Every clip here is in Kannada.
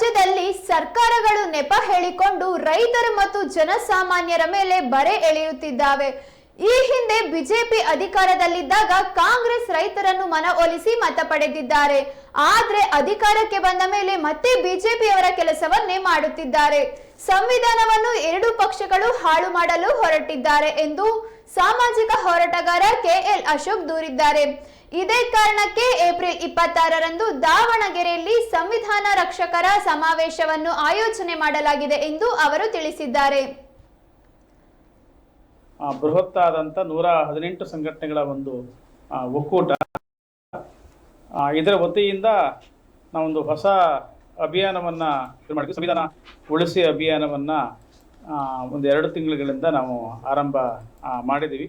ರಾಜ್ಯದಲ್ಲಿ ಸರ್ಕಾರಗಳು ನೆಪ ಹೇಳಿಕೊಂಡು ರೈತರು ಮತ್ತು ಜನಸಾಮಾನ್ಯರ ಮೇಲೆ ಬರೆ ಎಳೆಯುತ್ತಿದ್ದಾವೆ. ಈ ಹಿಂದೆ ಬಿಜೆಪಿ ಅಧಿಕಾರದಲ್ಲಿದ್ದಾಗ ಕಾಂಗ್ರೆಸ್ ರೈತರನ್ನು ಮನವೊಲಿಸಿ ಮತ ಪಡೆದಿದ್ದಾರೆ. ಆದ್ರೆ ಅಧಿಕಾರಕ್ಕೆ ಬಂದ ಮೇಲೆ ಮತ್ತೆ ಬಿಜೆಪಿಯವರ ಕೆಲಸವನ್ನೇ ಮಾಡುತ್ತಿದ್ದಾರೆ. ಸಂವಿಧಾನವನ್ನು ಎರಡು ಪಕ್ಷಗಳು ಹಾಳು ಮಾಡಲು ಹೊರಟಿದ್ದಾರೆ ಎಂದು ಸಾಮಾಜಿಕ ಹೋರಾಟಗಾರ ಕೆಎಲ್ ಅಶೋಕ್ ದೂರಿದ್ದಾರೆ. ಇದೇ ಕಾರಣಕ್ಕೆ ಏಪ್ರಿಲ್ ಇಪ್ಪತ್ತಾರರಂದು ದಾವಣಗೆರೆಯಲ್ಲಿ ಸಂವಿಧಾನ ರಕ್ಷಕರ ಸಮಾವೇಶವನ್ನು ಆಯೋಜನೆ ಮಾಡಲಾಗಿದೆ ಎಂದು ಅವರು ತಿಳಿಸಿದ್ದಾರೆ. ಬೃಹತ್ ಬೃಹತ್ತಾದಂಥ ನೂರ ಹದಿನೆಂಟು ಸಂಘಟನೆಗಳ ಒಂದು ಒಕ್ಕೂಟ. ಇದರ ವತಿಯಿಂದ ನಾವೊಂದು ಹೊಸ ಅಭಿಯಾನವನ್ನು ಮಾಡಿದ್ವಿ. ಸಂವಿಧಾನ ಉಳಿಸಿ ಅಭಿಯಾನವನ್ನು ಒಂದು ಎರಡು ತಿಂಗಳುಗಳಿಂದ ನಾವು ಆರಂಭ ಮಾಡಿದ್ದೀವಿ.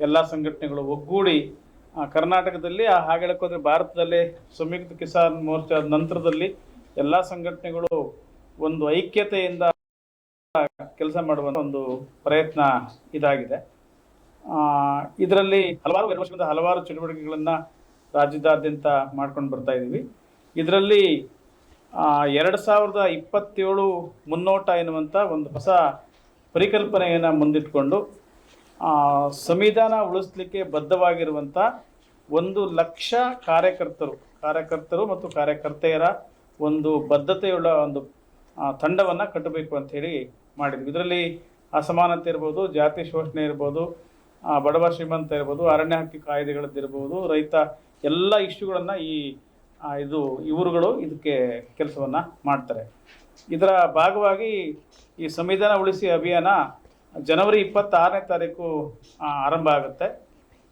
ಎಲ್ಲ ಸಂಘಟನೆಗಳು ಒಗ್ಗೂಡಿ ಕರ್ನಾಟಕದಲ್ಲಿ ಆ, ಹಾಗೆ ಹೇಳಕ್ಕೋದ್ರೆ ಭಾರತದಲ್ಲಿ ಸಂಯುಕ್ತ ಕಿಸಾನ್ ಮೋರ್ಚಾದ ನಂತರದಲ್ಲಿ ಎಲ್ಲ ಸಂಘಟನೆಗಳು ಒಂದು ಐಕ್ಯತೆಯಿಂದ ಕೆಲಸ ಮಾಡುವಂತ ಒಂದು ಪ್ರಯತ್ನ ಇದಾಗಿದೆ. ಇದರಲ್ಲಿ ಹಲವಾರು ವರ್ಷದಿಂದ ಹಲವಾರು ಚಟುವಟಿಕೆಗಳನ್ನು ರಾಜ್ಯದಾದ್ಯಂತ ಮಾಡ್ಕೊಂಡು ಬರ್ತಾ ಇದ್ದೀವಿ ಇದರಲ್ಲಿ ಎರಡು ಸಾವಿರದ ಇಪ್ಪತ್ತೇಳು ಮುನ್ನೋಟ ಎನ್ನುವಂಥ ಒಂದು ಹೊಸ ಪರಿಕಲ್ಪನೆಯನ್ನು ಮುಂದಿಟ್ಕೊಂಡು ಸಂವಿಧಾನ ಉಳಿಸ್ಲಿಕ್ಕೆ ಬದ್ಧವಾಗಿರುವಂಥ ಒಂದು ಲಕ್ಷ ಕಾರ್ಯಕರ್ತರು ಕಾರ್ಯಕರ್ತರು ಮತ್ತು ಕಾರ್ಯಕರ್ತೆಯರ ಒಂದು ಬದ್ಧತೆಯುಳ್ಳ ಒಂದು ತಂಡವನ್ನು ಕಟ್ಟಬೇಕು ಅಂತ ಹೇಳಿ ಮಾಡಿದ್ವಿ. ಇದರಲ್ಲಿ ಅಸಮಾನತೆ ಇರ್ಬೋದು, ಜಾತಿ ಶೋಷಣೆ ಇರ್ಬೋದು ಬಡವ ಶ್ರೀಮಂತ ಇರ್ಬೋದು, ಅರಣ್ಯ ಹಕ್ಕಿ ಕಾಯ್ದೆಗಳದ್ದಿರ್ಬೋದು ರೈತ ಎಲ್ಲ ಇಶ್ಯೂಗಳನ್ನು ಈ ಇದು, ಇವರುಗಳು ಇದಕ್ಕೆ ಕೆಲಸವನ್ನು ಮಾಡ್ತಾರೆ. ಇದರ ಭಾಗವಾಗಿ ಈ ಸಂವಿಧಾನ ಉಳಿಸಿ ಅಭಿಯಾನ ಜನವರಿ ಇಪ್ಪತ್ತಾರನೇ ತಾರೀಕು ಆರಂಭ ಆಗುತ್ತೆ.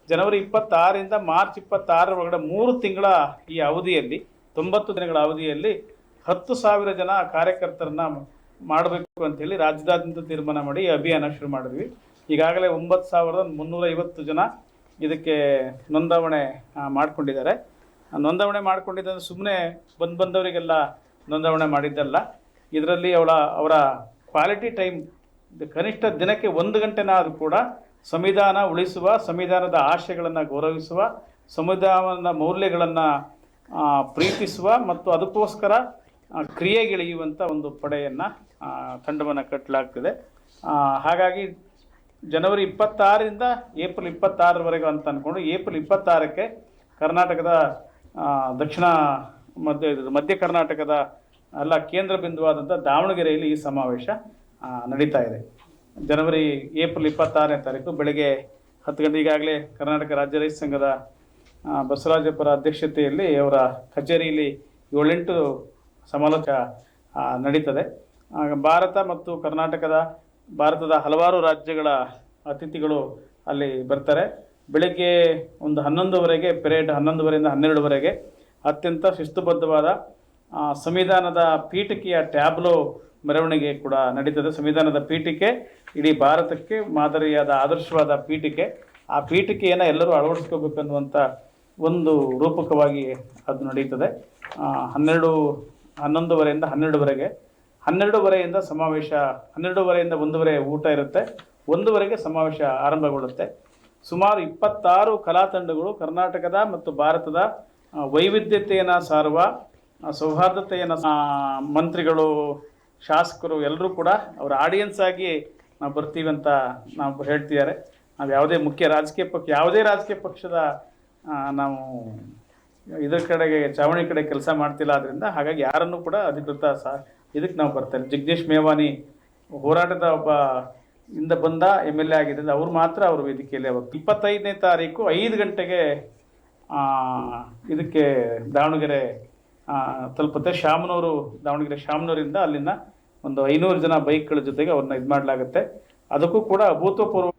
ಜನವರಿ ಇಪ್ಪತ್ತಾರರಿಂದ ಮಾರ್ಚ್ ಇಪ್ಪತ್ತಾರರ ಒಳಗಡೆ ಮೂರು ತಿಂಗಳ ಈ ಅವಧಿಯಲ್ಲಿ, ತೊಂಬತ್ತು ದಿನಗಳ ಅವಧಿಯಲ್ಲಿ ಹತ್ತು ಸಾವಿರ ಜನ ಕಾರ್ಯಕರ್ತರನ್ನ ಮಾಡಬೇಕು ಅಂತ ಹೇಳಿ ರಾಜ್ಯದಾದ್ಯಂತ ತೀರ್ಮಾನ ಮಾಡಿ ಈ ಅಭಿಯಾನ ಶುರು ಮಾಡಿದ್ವಿ. ಈಗಾಗಲೇ ಒಂಬತ್ತು ಸಾವಿರದ ಮುನ್ನೂರ ಐವತ್ತು ಜನ ಇದಕ್ಕೆ ನೋಂದಾವಣೆ ಮಾಡಿಕೊಂಡಿದ್ದಾರೆ. ನೋಂದಾವಣೆ ಮಾಡಿಕೊಂಡಿದ್ದಂದ್ರೆ ಸುಮ್ಮನೆ ಬಂದು ಬಂದವರಿಗೆಲ್ಲ ನೋಂದಾವಣೆ ಮಾಡಿದ್ದಲ್ಲ. ಇದರಲ್ಲಿ ಅವಳ, ಅವರ ಕ್ವಾಲಿಟಿ ಟೈಮ್ ಕನಿಷ್ಠ ದಿನಕ್ಕೆ ಒಂದು ಗಂಟೆನಾದರೂ ಕೂಡ ಸಂವಿಧಾನ ಉಳಿಸುವ, ಸಂವಿಧಾನದ ಆಶಯಗಳನ್ನು ಗೌರವಿಸುವ, ಸಂವಿಧಾನದ ಮೌಲ್ಯಗಳನ್ನು ಪ್ರೀತಿಸುವ ಮತ್ತು ಅದಕ್ಕೋಸ್ಕರ ಕ್ರಿಯೆಗಿಳಿಯುವಂಥ ಒಂದು ಪಡೆಯನ್ನು ತಂಡವನ್ನು ಕಟ್ಟಲಾಗ್ತದೆ. ಹಾಗಾಗಿ ಜನವರಿ ಇಪ್ಪತ್ತಾರರಿಂದ ಏಪ್ರಿಲ್ ಇಪ್ಪತ್ತಾರರವರೆಗೂ ಅಂತ ಅಂದ್ಕೊಂಡು ಏಪ್ರಿಲ್ ಇಪ್ಪತ್ತಾರಕ್ಕೆ ಕರ್ನಾಟಕದ ದಕ್ಷಿಣ ಮಧ್ಯ ಮಧ್ಯ ಕರ್ನಾಟಕದ ಎಲ್ಲ ಕೇಂದ್ರ ಬಿಂದುವಾದಂಥ ದಾವಣಗೆರೆಯಲ್ಲಿ ಈ ಸಮಾವೇಶ ನಡೀತಾ ಇದೆ. ಜನವರಿ, ಏಪ್ರಿಲ್ ಇಪ್ಪತ್ತಾರನೇ ತಾರೀಕು ಬೆಳಗ್ಗೆ ಹತ್ತು ಗಂಟೆ ಈಗಾಗಲೇ ಕರ್ನಾಟಕ ರಾಜ್ಯ ರೈತ ಸಂಘದ ಬಸವರಾಜಪುರ ಅಧ್ಯಕ್ಷತೆಯಲ್ಲಿ ಅವರ ಕಚೇರಿಯಲ್ಲಿ ಏಳೆಂಟು ಸಮಾಲೋಚ ನಡೀತದೆ. ಭಾರತ ಮತ್ತು ಕರ್ನಾಟಕದ, ಭಾರತದ ಹಲವಾರು ರಾಜ್ಯಗಳ ಅತಿಥಿಗಳು ಅಲ್ಲಿ ಬರ್ತಾರೆ. ಬೆಳಗ್ಗೆ ಒಂದು ಹನ್ನೊಂದುವರೆಗೆ ಪೆರೇಡ್ ಹನ್ನೊಂದುವರೆಯಿಂದ ಹನ್ನೆರಡುವರೆಗೆ ಅತ್ಯಂತ ಶಿಸ್ತುಬದ್ಧವಾದ ಸಂವಿಧಾನದ ಪೀಠಿಕೆಯ ಟ್ಯಾಬ್ಲೋ ಮೆರವಣಿಗೆ ಕೂಡ ನಡೀತದೆ. ಸಂವಿಧಾನದ ಪೀಠಿಕೆ, ಇಡೀ ಭಾರತಕ್ಕೆ ಮಾದರಿಯಾದ, ಆದರ್ಶವಾದ ಪೀಠಿಕೆ. ಆ ಪೀಠಿಕೆಯನ್ನು ಎಲ್ಲರೂ ಅಳವಡಿಸ್ಕೋಬೇಕನ್ನುವಂಥ ಒಂದು ರೂಪಕವಾಗಿ ಅದು ನಡೀತದೆ. ಹನ್ನೆರಡು, ಹನ್ನೊಂದುವರೆಯಿಂದ ಹನ್ನೆರಡುವರೆಗೆ. ಹನ್ನೆರಡುವರೆಯಿಂದ ಸಮಾವೇಶ, ಹನ್ನೆರಡುವರೆಯಿಂದ ಒಂದೂವರೆ ಊಟ ಇರುತ್ತೆ. ಒಂದುವರೆಗೆ ಸಮಾವೇಶ ಆರಂಭಗೊಳ್ಳುತ್ತೆ. ಸುಮಾರು ಇಪ್ಪತ್ತಾರು ಕಲಾ ತಂಡಗಳು ಕರ್ನಾಟಕದ ಮತ್ತು ಭಾರತದ ವೈವಿಧ್ಯತೆಯನ್ನು ಸಾರುವ ಸೌಹಾರ್ದತೆಯನ್ನು ಮಂತ್ರಿಗಳು ಶಾಸಕರು ಎಲ್ಲರೂ ಕೂಡ ಅವರ ಆಡಿಯನ್ಸ್ ಆಗಿ ನಾವು ಬರ್ತೀವಿ ಅಂತ ನಾವು ಹೇಳ್ತಿದ್ದಾರೆ. ನಾವು ಯಾವುದೇ ಮುಖ್ಯ ರಾಜಕೀಯ ಪಕ್ಷ, ಯಾವುದೇ ರಾಜಕೀಯ ಪಕ್ಷದ ನಾವು ಇದ್ರ ಕಡೆಗೆ, ಚಾವಣಿ ಕಡೆ ಕೆಲಸ ಮಾಡ್ತಿಲ್ಲ ಆದ್ರಿಂದ ಹಾಗಾಗಿ ಯಾರನ್ನು ಕೂಡ ಅಧಿಕೃತ ಇದಕ್ಕೆ ನಾವು ಬರ್ತೇವೆ ಜಗದೀಶ್ ಮೇವಾನಿ ಹೋರಾಟದ ಒಬ್ಬ ಇಂದ ಬಂದ ಎಂ ಎಲ್ ಎ ಆಗಿದ್ದರಿಂದ ಅವ್ರು ಮಾತ್ರ ಅವರು ವೇದಿಕೆಯಲ್ಲಿ ಅವರು ಇಪ್ಪತ್ತೈದನೇ ತಾರೀಕು ಐದು ಗಂಟೆಗೆ ಇದಕ್ಕೆ ದಾವಣಗೆರೆ ತಲುಪುತ್ತೆ. ಶಾಮನೂರು ದಾವಣಗೆರೆ ಶಾಮನೂರಿಂದ ಅಲ್ಲಿನ ಒಂದು ಐನೂರು ಜನ ಬೈಕ್ಗಳ ಜೊತೆಗೆ ಅವ್ರನ್ನ ಇದು ಮಾಡಲಾಗುತ್ತೆ. ಅದಕ್ಕೂ ಕೂಡ ಅಭೂತಪೂರ್ವ